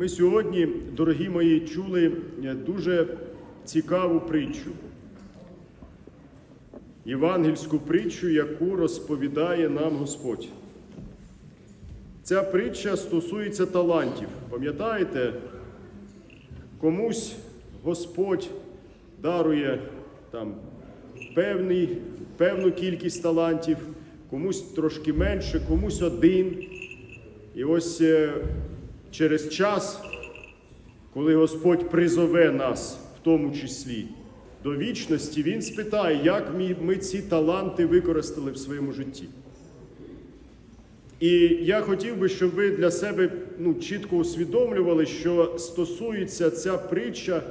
Ми сьогодні, дорогі мої, чули е, дуже цікаву притчу. Євангельську притчу, яку розповідає нам Господь. Ця притча стосується талантів. Пам'ятаєте, комусь Господь дарує там певний, певну кількість талантів, комусь трошки менше, комусь один. І ось е, через час, коли Господь призове нас, в тому числі, до вічності, Він спитає, як ми, ці таланти використали в своєму житті. І я хотів би, щоб ви для себе ну, чітко усвідомлювали, що стосується ця притча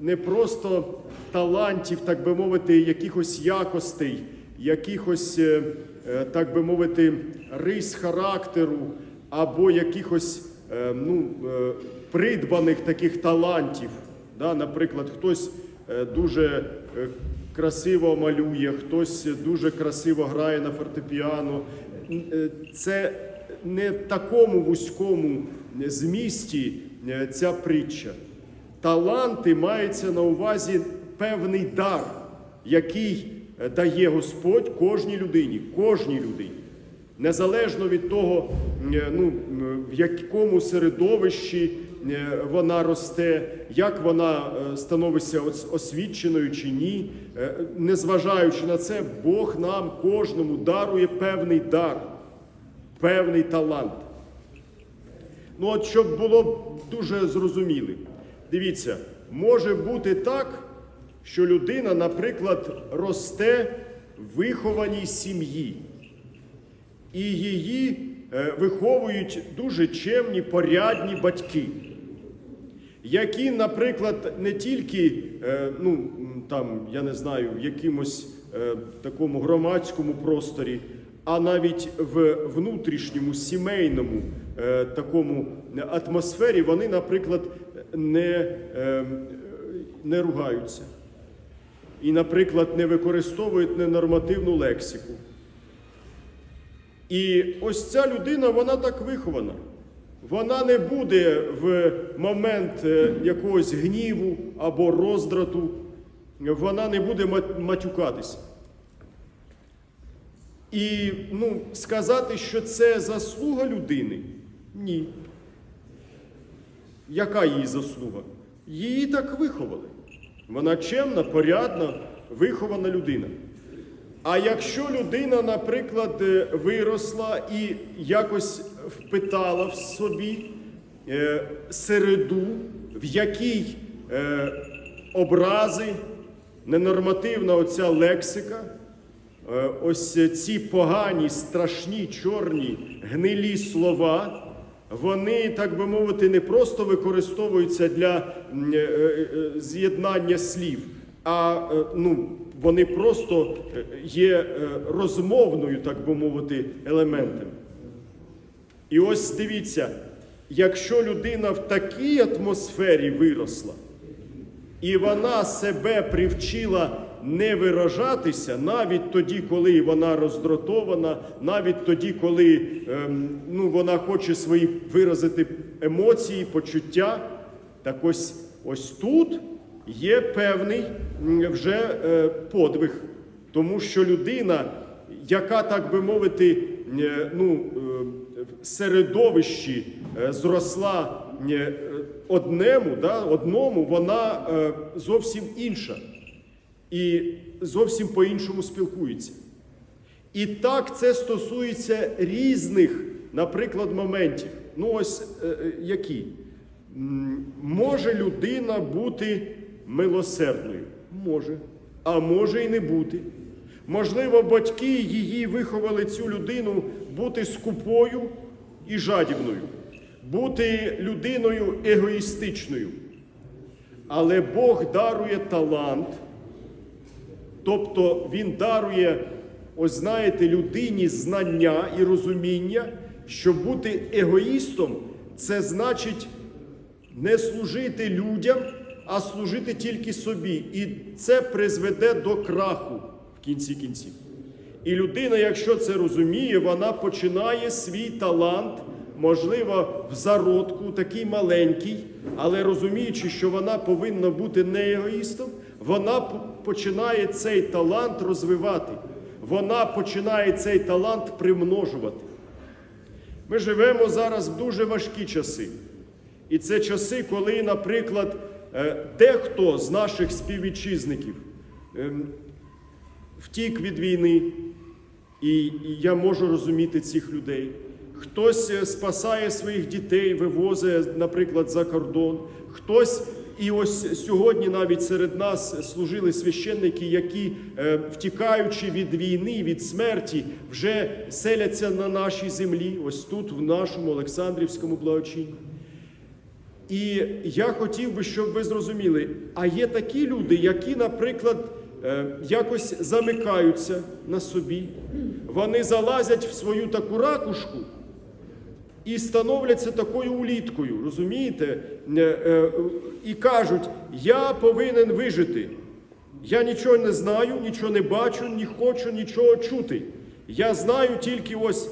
не просто талантів, так би мовити, якихось якостей, якихось, е, е, так би мовити, рис характеру або якихось ну, е, придбаних таких талантів. Да? Наприклад, хтось е, дуже е, красиво малює, хтось дуже красиво грає на фортепіано. Е, Це не в такому вузькому змісті е, ця притча. Таланти мається на увазі певний дар, який е, дає Господь кожній людині, кожній людині. Незалежно від того, е, ну, в якому середовищі е, вона росте, як вона е, становиться освіченою чи ні, незважаючи на це, Бог нам кожному дарує певний дар, певний талант. Ну, от щоб було дуже зрозумілим. Дивіться, може бути так, що людина, наприклад, росте в вихованій сім'ї, і її е, виховують дуже чемні, порядні батьки, які, наприклад, не тільки, е, ну, там, я не знаю, в якомусь е, такому громадському просторі, а навіть в внутрішньому сімейному такому атмосфері вони, наприклад, не, не ругаються. І, наприклад, не використовують ненормативну лексику. І ось ця людина, вона так вихована. Вона не буде в момент е, якогось гніву або роздрату, вона не буде матюкатися. І ну, сказати, що це заслуга людини, ні. Яка її заслуга? Її так виховали. Вона чемна, порядна, вихована людина. А якщо людина, наприклад, е, виросла і якось впитала в собі е, середу, в якій е, образи, ненормативна оця лексика, ось ці погані, страшні, чорні, гнилі слова, вони, так би мовити, не просто використовуються для з'єднання слів, а ну, вони просто е, є е, розмовною, так би мовити, елементом. І ось дивіться, якщо людина в такій атмосфері виросла, і вона себе привчила не виражатися навіть тоді, коли вона роздратована, навіть тоді, коли ем, ну, вона хоче свої виразити емоції, почуття. Так ось ось тут є певний вже е, подвиг, тому що людина, яка, так би мовити, е, ну, е, в середовищі зросла одному, да, одному, вона зовсім інша і зовсім по-іншому спілкується. І так це стосується різних, наприклад, моментів. Ну, ось е, які. Може людина бути милосердною? Може. А може і не бути. Можливо, батьки її виховали цю людину бути скупою і жадібною, бути людиною егоїстичною. Але Бог дарує талант, тобто Він дарує, ось знаєте, людині знання і розуміння, що бути егоїстом це значить не служити людям, а служити тільки собі. І це призведе до краху в кінці кінців. І людина, якщо це розуміє, вона починає свій талант можливо, в зародку, такий маленький, але розуміючи, що вона повинна бути не егоїстом, вона починає цей талант розвивати. Вона починає цей талант примножувати. Ми живемо зараз в дуже важкі часи. І це часи, коли, наприклад, дехто з наших співвітчизників ем, втік від війни, і і я можу розуміти цих людей. Хтось е, спасає своїх дітей, вивозить, наприклад, за кордон. Хтось, і ось сьогодні навіть серед нас служили священники, які, е, втікаючи від війни, від смерті, вже селяться на нашій землі, ось тут, в нашому Олександрівському благочинні. І я хотів би, щоб ви зрозуміли, а є такі люди, які, наприклад, е, якось замикаються на собі, вони залазять в свою таку ракушку і становляться такою уліткою, розумієте? Е, е, І кажуть, я повинен вижити. Я нічого не знаю, нічого не бачу, не хочу нічого чути. Я знаю тільки ось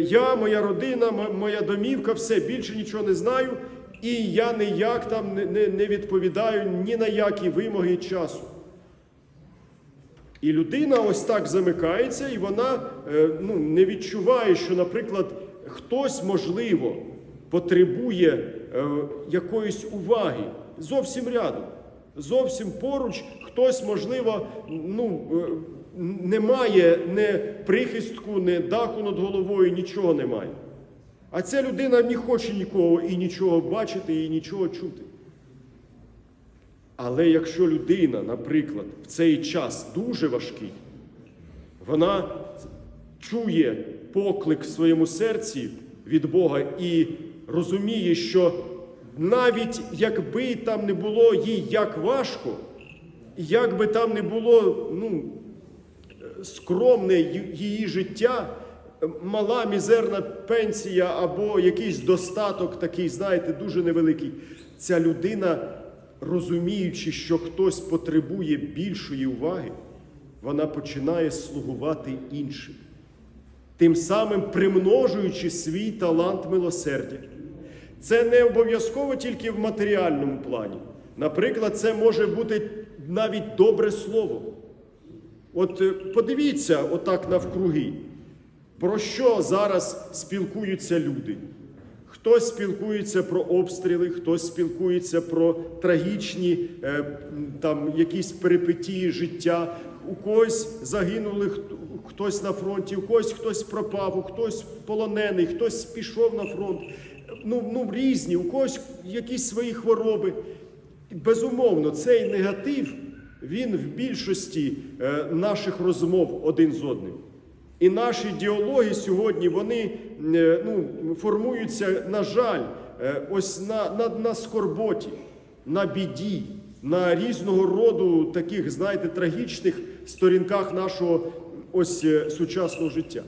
я, моя родина, мо- моя домівка, все більше нічого не знаю, і я ніяк там не, не, не відповідаю ні на які вимоги часу. І людина ось так замикається, і вона е, ну, не відчуває, що, наприклад, хтось, можливо, потребує е, якоїсь уваги зовсім рядом. Зовсім поруч хтось, можливо, ну, е, не має не прихистку, не даху над головою, нічого немає. А ця людина не хоче нікого і нічого бачити, і нічого чути. Але якщо людина, наприклад, в цей час дуже важкий, вона чує поклик в своєму серці від Бога і розуміє, що навіть якби там не було їй як важко, як би там не було ну, скромне її життя, мала мізерна пенсія або якийсь достаток такий, знаєте, дуже невеликий. Ця людина, розуміючи, що хтось потребує більшої уваги, вона починає слугувати іншим, тим самим примножуючи свій талант милосердя. Це не обов'язково тільки в матеріальному плані. Наприклад, це може бути навіть добре слово. От е, подивіться отак навкруги, про що зараз спілкуються люди. Хтось спілкується про обстріли, хтось спілкується про трагічні е, там якісь перипетії життя. У когось загинули хтось на фронті, у когось хтось пропав, у хтось полонений, хтось пішов на фронт. Ну, ну різні, у когось якісь свої хвороби. Безумовно, цей негатив він в більшості е, наших розмов один з одним. І наші діалоги сьогодні вони е, ну, формуються, на жаль, е, ось на, на, на скорботі, на біді, на різного роду таких, знаєте, трагічних сторінках нашого ось е, сучасного життя.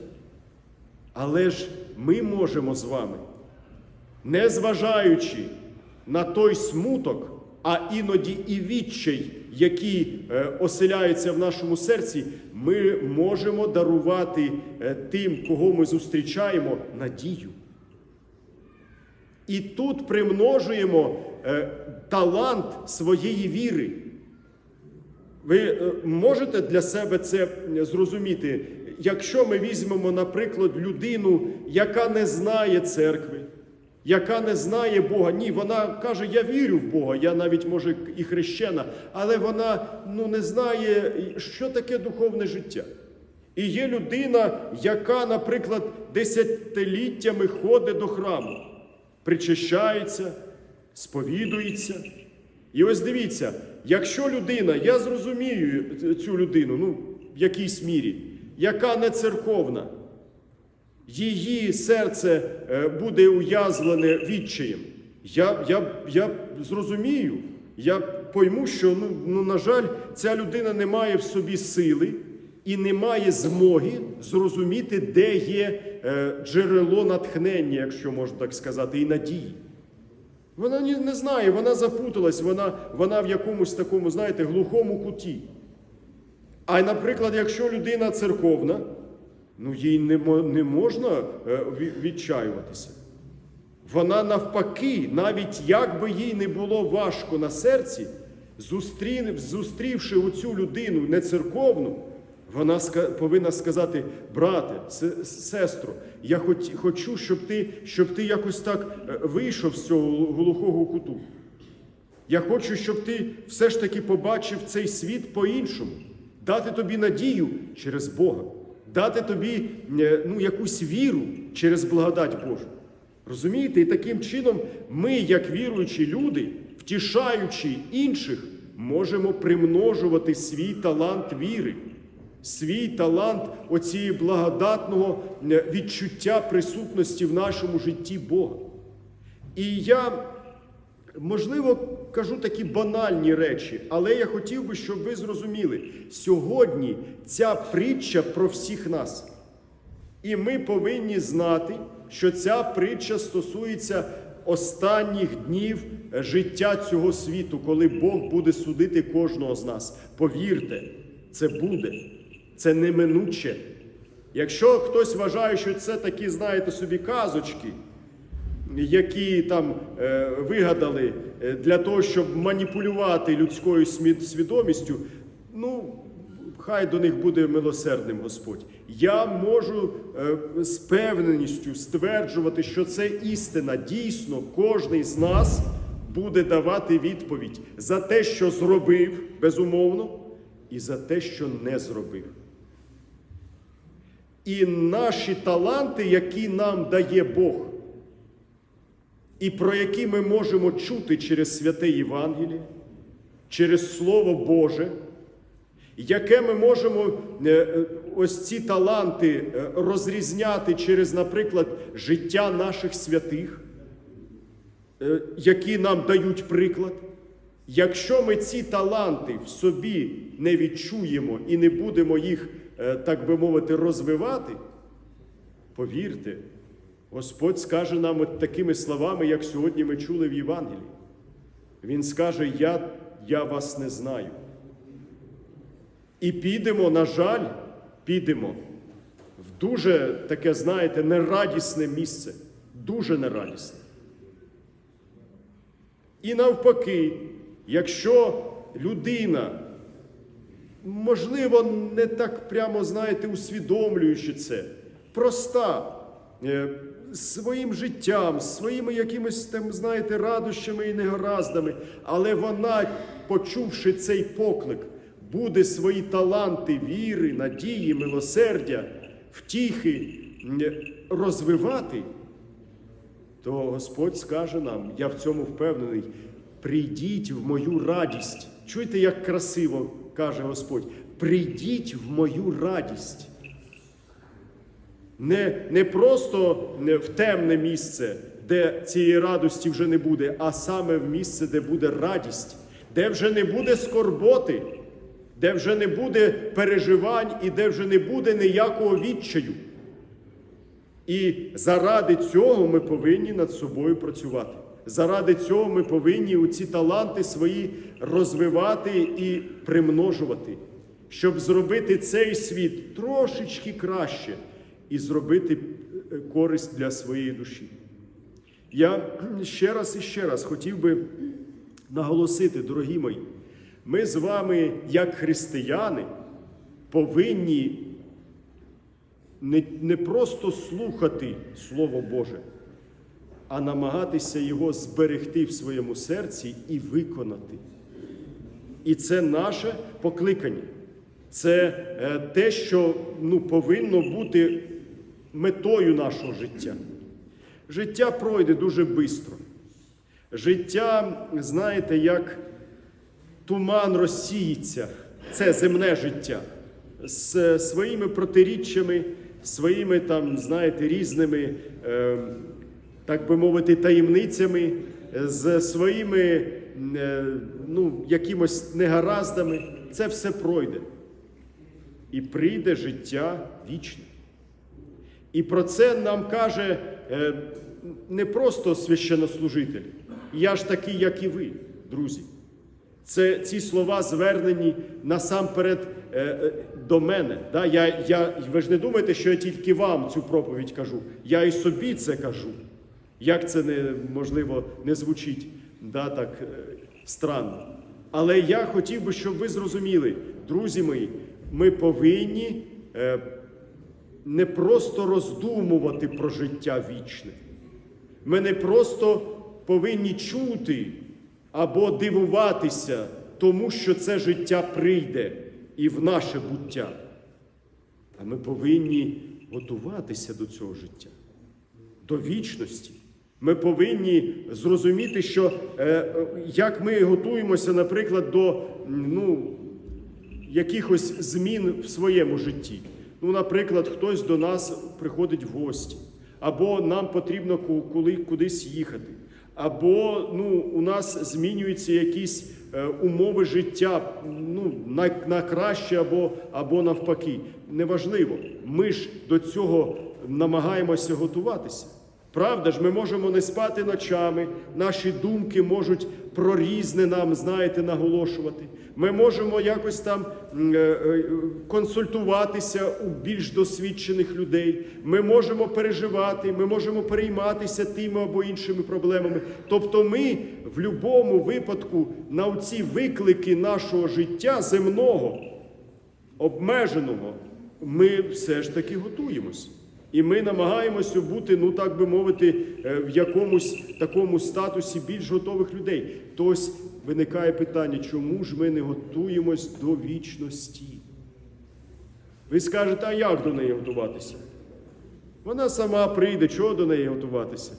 Але ж ми можемо з вами незважаючи на той смуток, а іноді і відчай, які е, оселяються в нашому серці, ми можемо дарувати е, тим, кого ми зустрічаємо, надію. І тут примножуємо е, талант своєї віри. Ви можете для себе це зрозуміти, якщо ми візьмемо, наприклад, людину, яка не знає церкви, яка не знає Бога. Ні, вона каже, я вірю в Бога, я навіть може і хрещена, але вона ну, не знає, що таке духовне життя. І є людина, яка, наприклад, десятиліттями ходить до храму, причащається, сповідується. І ось дивіться, якщо людина, я зрозумію цю людину, ну, в якійсь мірі, яка не церковна, її серце е, буде уязвлене відчаєм. Я, я, я зрозумію, я пойму, що, ну, ну, на жаль, ця людина не має в собі сили і не має змоги зрозуміти, де є е, джерело натхнення, якщо можна так сказати, і надії. Вона ні- не знає, вона запуталась, вона, вона в якомусь такому, знаєте, глухому куті. А наприклад, якщо людина церковна, ну їй не, не можна е, відчаюватися. Вона навпаки, навіть як би їй не було важко на серці, зустрівши оцю людину нецерковну, вона повинна сказати: брате, се- сестро, я хочу, щоб ти, щоб ти якось так е, вийшов з цього глухого куту. Я хочу, щоб ти все ж таки побачив цей світ по-іншому, дати тобі надію через Бога, дати тобі е, ну, якусь віру через благодать Божу. Розумієте? І таким чином ми, як віруючі люди, втішаючи інших, можемо примножувати свій талант віри, свій талант оцієї благодатного е, відчуття присутності в нашому житті Бога. І я Можливо, кажу такі банальні речі, але я хотів би, щоб ви зрозуміли, сьогодні ця притча про всіх нас. І ми повинні знати, що ця притча стосується останніх днів життя цього світу, коли Бог буде судити кожного з нас. Повірте, це буде, це неминуче. Якщо хтось вважає, що це такі, знаєте собі, казочки, які там е, вигадали е, для того, щоб маніпулювати людською свідомістю, ну, хай до них буде милосердним Господь. Я можу е, з певненістю стверджувати, що це істина. Дійсно, кожний з нас буде давати відповідь за те, що зробив, безумовно, і за те, що не зробив. І наші таланти, які нам дає Бог, і про які ми можемо чути через святе Євангеліє, через Слово Боже, яке ми можемо е, е, ось ці таланти е, розрізняти через, наприклад, життя наших святих, які нам дають приклад. Якщо ми ці таланти в собі не відчуємо і не будемо їх, так би мовити, розвивати, повірте, Господь скаже нам от такими словами, як сьогодні ми чули в Євангелії. Він скаже: Я, я вас не знаю. І підемо, на жаль, підемо в дуже таке, знаєте, нерадісне місце, дуже нерадісне. І навпаки, якщо людина, можливо, не так прямо, знаєте, усвідомлюючи це, проста, е, своїм життям, своїми якимись там, знаєте, радощами і негараздами, але вона, почувши цей поклик, буде свої таланти віри, надії, милосердя, втіхи розвивати, то Господь скаже нам, я в цьому впевнений, прийдіть в мою радість. Чуєте, як красиво каже Господь, прийдіть в мою радість. Не, не просто в темне місце, де цієї радості вже не буде, а саме в місце, де буде радість, де вже не буде скорботи, де вже не буде переживань і де вже не буде ніякого відчаю. І заради цього ми повинні над собою працювати. Заради цього ми повинні ці таланти свої розвивати і примножувати, щоб зробити цей світ трошечки краще і зробити е, користь для своєї душі. Я ще раз і ще раз хотів би наголосити, дорогі мої, ми з вами, як християни, повинні не, не просто слухати Слово Боже, а намагатися його зберегти в своєму серці і виконати. І це наше покликання. Це е, те, що ну, повинно бути метою нашого життя. Життя пройде дуже швидко. Життя, знаєте, як туман розсіється, це земне життя з своїми протиріччями, своїми там, знаєте, різними, е, так би мовити, таємницями, з своїми е, ну, якимось негараздами. Це все пройде. І прийде життя вічне. І про це нам каже е, не просто священнослужитель. Я ж такий, як і ви, друзі. Це ці слова звернені насамперед е, е, до мене. Да? Я, я, ви ж не думаєте, що я тільки вам цю проповідь кажу. Я і собі це кажу. Як це не, можливо не звучить да, так странно. Але я хотів би, щоб ви зрозуміли, друзі мої, ми повинні не просто роздумувати про життя вічне. Ми не просто повинні чути або дивуватися тому, що це життя прийде і в наше буття. А ми повинні готуватися до цього життя, до вічності. Ми повинні зрозуміти, що е, е, як ми готуємося, наприклад, до ну, якихось змін в своєму житті. Ну, наприклад, хтось до нас приходить в гості, або нам потрібно кудись їхати, або ну, у нас змінюються якісь е, умови життя ну, на, на краще або, або навпаки. Неважливо. Ми ж до цього намагаємося готуватися. Правда ж, ми можемо не спати ночами, наші думки можуть про різне нам, знаєте, наголошувати. Ми можемо якось там е, е, консультуватися у більш досвідчених людей. Ми можемо переживати, ми можемо перейматися тими або іншими проблемами. Тобто, ми в будь-якому випадку на ці виклики нашого життя земного, обмеженого, ми все ж таки готуємось. І ми намагаємося бути, ну так би мовити, е, в якомусь такому статусі більш готових людей. Тобто виникає питання, чому ж ми не готуємось до вічності? Ви скажете, а як до неї готуватися? Вона сама прийде, чого до неї готуватися?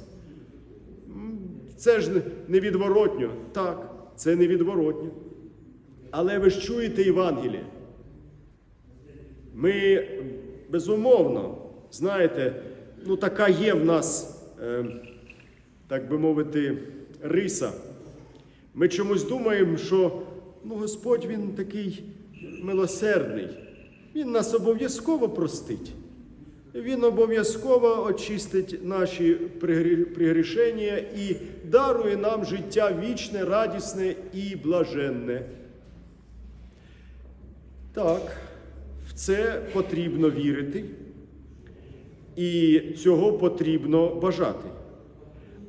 Це ж невідворотньо. Так, це невідворотньо. Але ви ж чуєте Євангеліє. Ми безумовно, знаєте, ну така є в нас, е, так би мовити, риса. Ми чомусь думаємо, що ну, Господь Він такий милосердний. Він нас обов'язково простить. Він обов'язково очистить наші пригрі- пригрішення і дарує нам життя вічне, радісне і блаженне. Так, в це потрібно вірити, і цього потрібно бажати.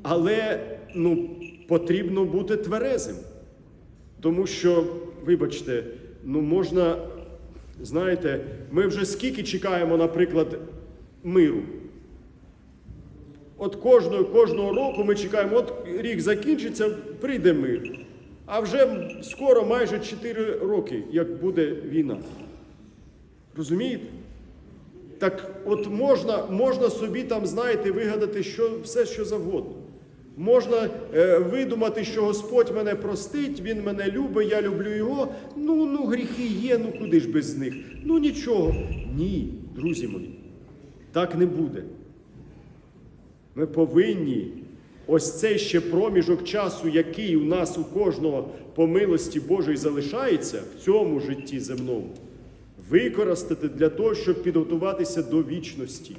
Але ну, потрібно бути тверезим. Тому що, вибачте, ну можна, знаєте, ми вже скільки чекаємо, наприклад, миру. От кожного, кожного року ми чекаємо, от рік закінчиться, прийде мир. А вже скоро майже 4 роки, як буде війна. Розумієте? Так от можна, можна собі там, знаєте, вигадати що, все, що завгодно. Можна е, видумати, що Господь мене простить, Він мене любить, я люблю Його. Ну, ну, гріхи є, ну куди ж без них? Ну нічого. Ні, друзі мої, так не буде. Ми повинні ось цей ще проміжок часу, який у нас у кожного по милості Божої залишається в цьому житті земному, використати для того, щоб підготуватися до вічності,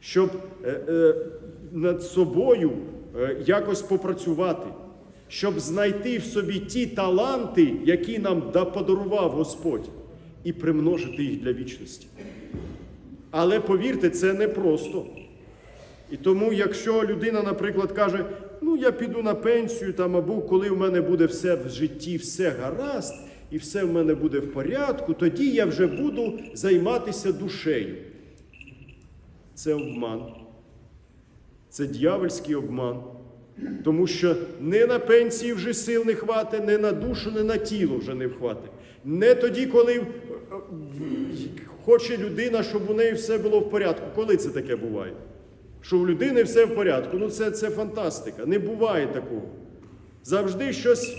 щоб е, е, над собою е, якось попрацювати, щоб знайти в собі ті таланти, які нам подарував Господь, і примножити їх для вічності. Але повірте, це непросто. І тому, якщо людина, наприклад, каже, ну я піду на пенсію там, або коли в мене буде все в житті, все гаразд, і все в мене буде в порядку, тоді я вже буду займатися душею. Це обман. Це дьявольський обман. Тому що не на пенсії вже сил не хватить, не на душу, не на тіло вже не вхватить. Не тоді, коли е, е, хоче людина, щоб у неї все було в порядку. Коли це таке буває? Що в людини все в порядку. Ну це, це фантастика. Не буває такого. Завжди щось,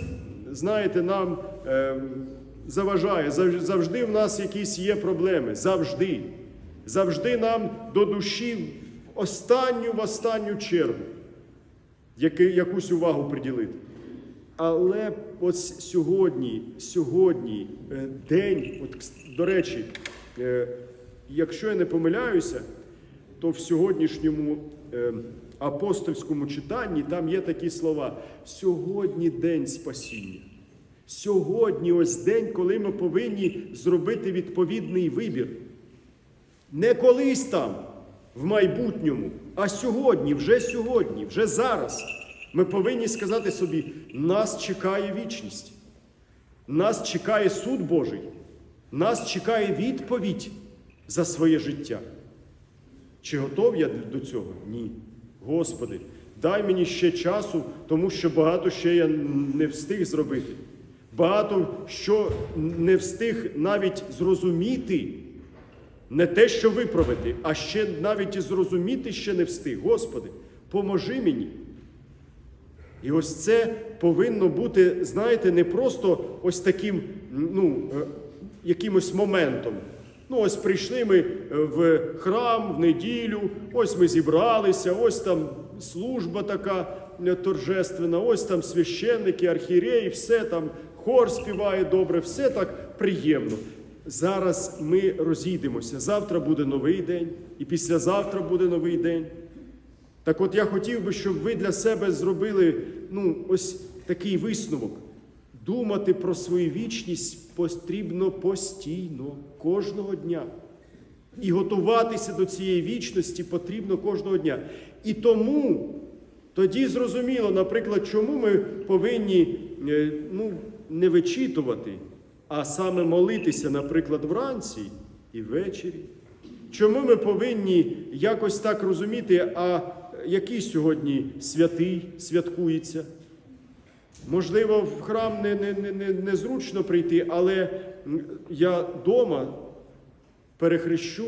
знаєте, нам е, заважає. Завжди в нас якісь є проблеми. Завжди. Завжди нам до душі останню в останню чергу якусь увагу приділити. Але ось сьогодні, сьогодні е, день, от, до речі, е, якщо я не помиляюся, то в сьогоднішньому апостольському читанні там є такі слова: сьогодні день спасіння. Сьогодні ось день, коли ми повинні зробити відповідний вибір. Не колись там, в майбутньому, а сьогодні, вже сьогодні, вже зараз. Ми повинні сказати собі: нас чекає вічність, нас чекає суд Божий, нас чекає відповідь за своє життя. Чи готов я до цього? Ні. Господи, дай мені ще часу, тому що багато ще я не встиг зробити. Багато що не встиг навіть зрозуміти, не те, що виправити, а ще навіть і зрозуміти ще не встиг. Господи, поможи мені. І ось це повинно бути, знаєте, не просто ось таким, ну, е, якимось моментом. Ну, ось прийшли ми е, в храм в неділю, ось ми зібралися, ось там служба така е, торжественна, ось там священники, архієреї, все там, хор співає добре, все так приємно. Зараз ми розійдемося. Завтра буде новий день, і післязавтра буде новий день. Так от я хотів би, щоб ви для себе зробили ну, ось такий висновок. Думати про свою вічність потрібно постійно, кожного дня. І готуватися до цієї вічності потрібно кожного дня. І тому тоді зрозуміло, наприклад, чому ми повинні е, ну, не вичитувати, а саме молитися, наприклад, вранці і ввечері. Чому ми повинні якось так розуміти, а який сьогодні святий святкується? Можливо, в храм не, не, не, не, незручно прийти, але я вдома перехрещу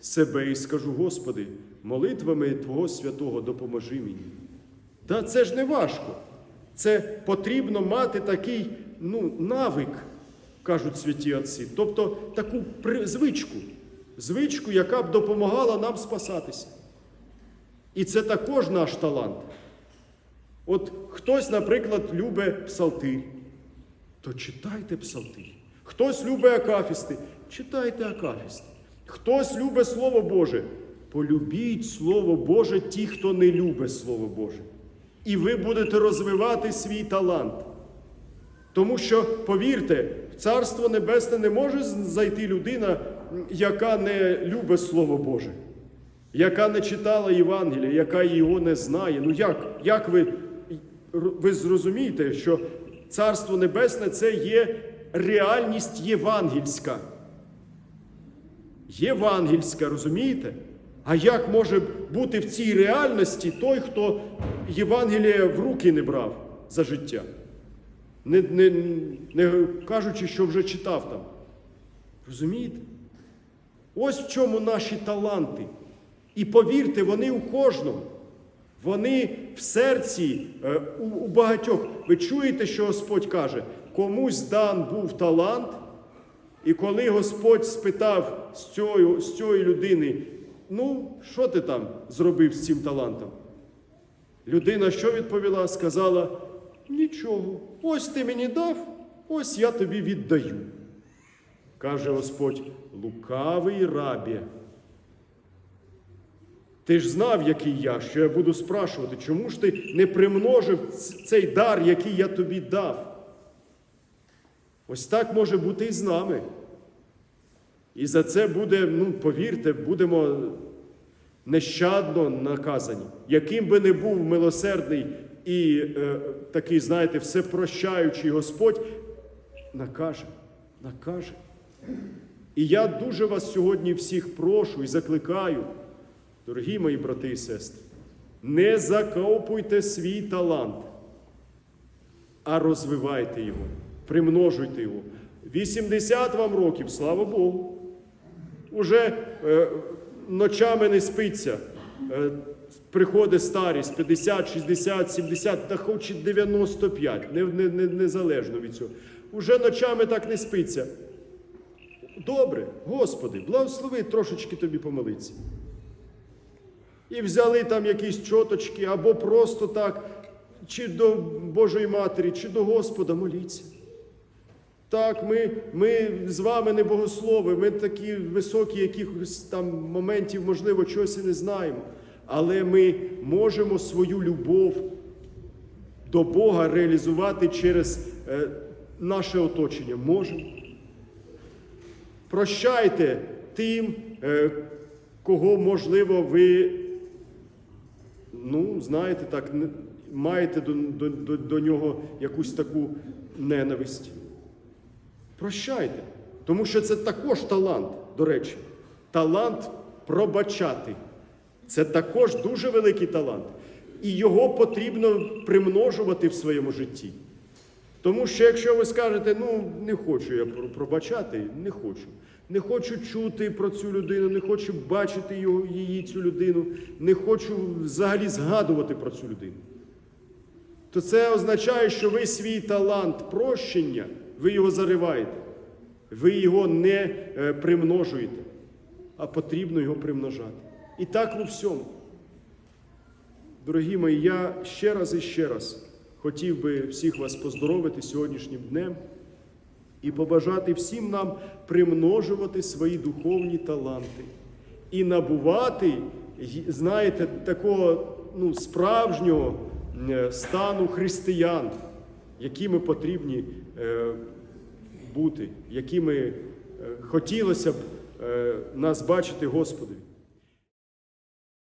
себе і скажу, Господи, молитвами Твого святого допоможи мені. Та це ж не важко. Це потрібно мати такий ну, навик, кажуть святі отці, тобто таку звичку, звичку, яка б допомагала нам спасатися. І це також наш талант. От хтось, наприклад, любить псалтир, то читайте псалтир. Хтось любить акафісти, читайте акафісти. Хтось любить Слово Боже. Полюбіть Слово Боже ті, хто не любить Слово Боже. І ви будете розвивати свій талант. Тому що, повірте, в Царство Небесне не може зайти людина, яка не любить Слово Боже, яка не читала Євангелія, яка його не знає. Ну як, як ви, ви зрозумієте, що Царство Небесне це є реальність євангельська. Євангельська, розумієте? А як може бути в цій реальності той, хто Євангелія в руки не брав за життя? Не, не, не кажучи, що вже читав там. Розумієте? Ось в чому наші таланти. І повірте, вони у кожного. Вони в серці е, у, багатьох. Ви чуєте, що Господь каже? Комусь дан був талант, і коли Господь спитав з цієї, з цієї людини, ну, що ти там зробив з цим талантом? Людина що відповіла? Сказала: нічого, ось ти мені дав, ось я тобі віддаю. Каже Господь, лукавий рабі. Ти ж знав, який я, що я буду спрашувати, чому ж ти не примножив цей дар, який я тобі дав? Ось так може бути і з нами. І за це буде, ну, повірте, будемо нещадно наказані. Яким би не був милосердний і е, такий, знаєте, всепрощаючий Господь, накаже, накаже. І я дуже вас сьогодні всіх прошу і закликаю, дорогі мої брати і сестри, не закопуйте свій талант, а розвивайте його, примножуйте його. 80 вам років, слава Богу. Уже е, ночами не спиться. Е, приходить старість 50, 60, 70, та хоч і 95, не, не, не, незалежно від цього. Уже ночами так не спиться. Добре, Господи, благослови трошечки тобі помолитися. І взяли там якісь чоточки, або просто так, чи до Божої Матері, чи до Господа моліться. Так, ми, ми з вами не богослови, ми такі високі, якихось там моментів, можливо, чогось і не знаємо. Але ми можемо свою любов до Бога реалізувати через е, наше оточення. Можемо. Прощайте тим, е, кого, можливо, ви, ну, знаєте, так, маєте до, до, до, до нього якусь таку ненависть. Прощайте. Тому що це також талант, до речі. Талант пробачати. Це також дуже великий талант. І його потрібно примножувати в своєму житті. Тому що якщо ви скажете, ну не хочу я пробачати, не хочу. Не хочу чути про цю людину, не хочу бачити її, цю людину, не хочу взагалі згадувати про цю людину. То це означає, що ви свій талант прощення, ви його зариваєте, ви його не е, примножуєте, а потрібно його примножати. І так у всьому. Дорогі мої, я ще раз і ще раз хотів би всіх вас поздоровити сьогоднішнім днем і побажати всім нам примножувати свої духовні таланти і набувати, знаєте, такого ну, справжнього е, стану християн, якими потрібні е, бути, якими е, хотілося б е, нас бачити Господові.